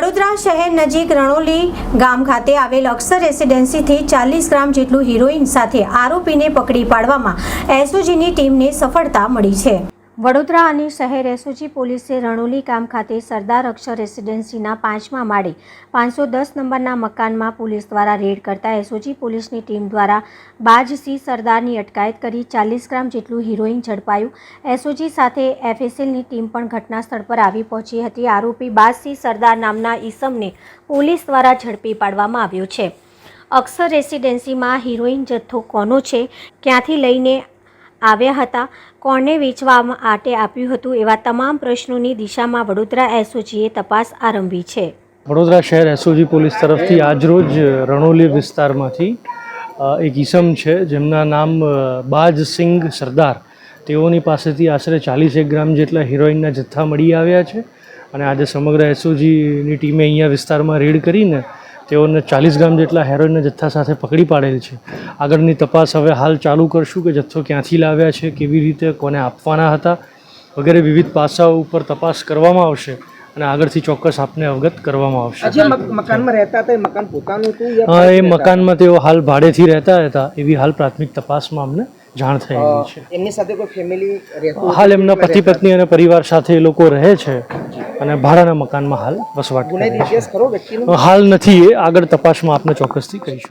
વડોદરા શહેર નજીક રણોલી ગામ ખાતે આવેલ અક્ષર રેસિડેન્સીથી ચાલીસ ગ્રામ જેટલું હિરોઈન સાથે આરોપીને પકડી પાડવામાં એસઓજીની ટીમને સફળતા મળી છે. વડોદરા અને શહેર એસઓજી પોલીસે રણોલી ગામ ખાતે સરદાર અક્ષર રેસિડેન્સીના પાંચમા માળે પાંચસો દસ નંબરના મકાનમાં પોલીસ દ્વારા રેડ કરતા એસઓજી પોલીસની ટીમ દ્વારા બાજસિંહ સરદારની અટકાયત કરી ચાલીસ ગ્રામ જેટલું હિરોઈન ઝડપાયું. એસઓજી સાથે એફએસએલની ટીમ પણ ઘટના સ્થળ પર આવી પહોંચી હતી. આરોપી બાજસિંહ સરદાર નામના ઈસમને પોલીસ દ્વારા ઝડપી પાડવામાં આવ્યો છે. અક્ષર રેસિડેન્સીમાં હિરોઈન જથ્થો કોનો છે? ક્યાંથી લઈને આવ્યા હતા. કોને વેચવા માટે આપ્યું હતું એવા તમામ પ્રશ્નોની દિશામાં વડોદરા એસઓજીએ તપાસ આરંભી છે. વડોદરા શહેર એસઓજી પોલીસ તરફથી આજરોજ રણોલી વિસ્તારમાંથી એક ઈસમ છે જેમના નામ બાજ બાજસિંગ સરદાર. તેઓની પાસેથી આશરે ચાલીસ એક ગ્રામ જેટલા હિરોઈનના જથ્થા મળી આવ્યા છે અને આજે સમગ્ર એસઓજીની ટીમે અહીંયા વિસ્તારમાં રેડ કરીને તેઓને ચાલીસ ગ્રામ જેટલા હેરોઇનના જથ્થા સાથે પકડી પાડેલ છે. આગળની તપાસ હવે હાલ ચાલુ કરશું કે જથ્થો ક્યાંથી લાવ્યા છે કેવી રીતે કોને આપવાના હતા વગેરે વિવિધ પાસાઓ ઉપર તપાસ કરવામાં આવશે અને આગળથી ચોક્કસ આપને અવગત કરવામાં આવશે. મકાનમાં રહેતા હતા એ મકાન પોતાનું હતું હા, એ મકાનમાં તેઓ હાલ ભાડેથી રહેતા હતા એવી હાલ પ્રાથમિક તપાસમાં અમને જાણ થયેલી છે. એમની સાથે કોઈ ફેમિલી હાલ એમના પતિ પત્ની અને પરિવાર સાથે એ લોકો રહે છે. અને ભાડાના મકાનમાં હાલ વસવાટ હાલ નથી એ આગળ તપાસમાં આપને ચોક્કસથી કહીશું.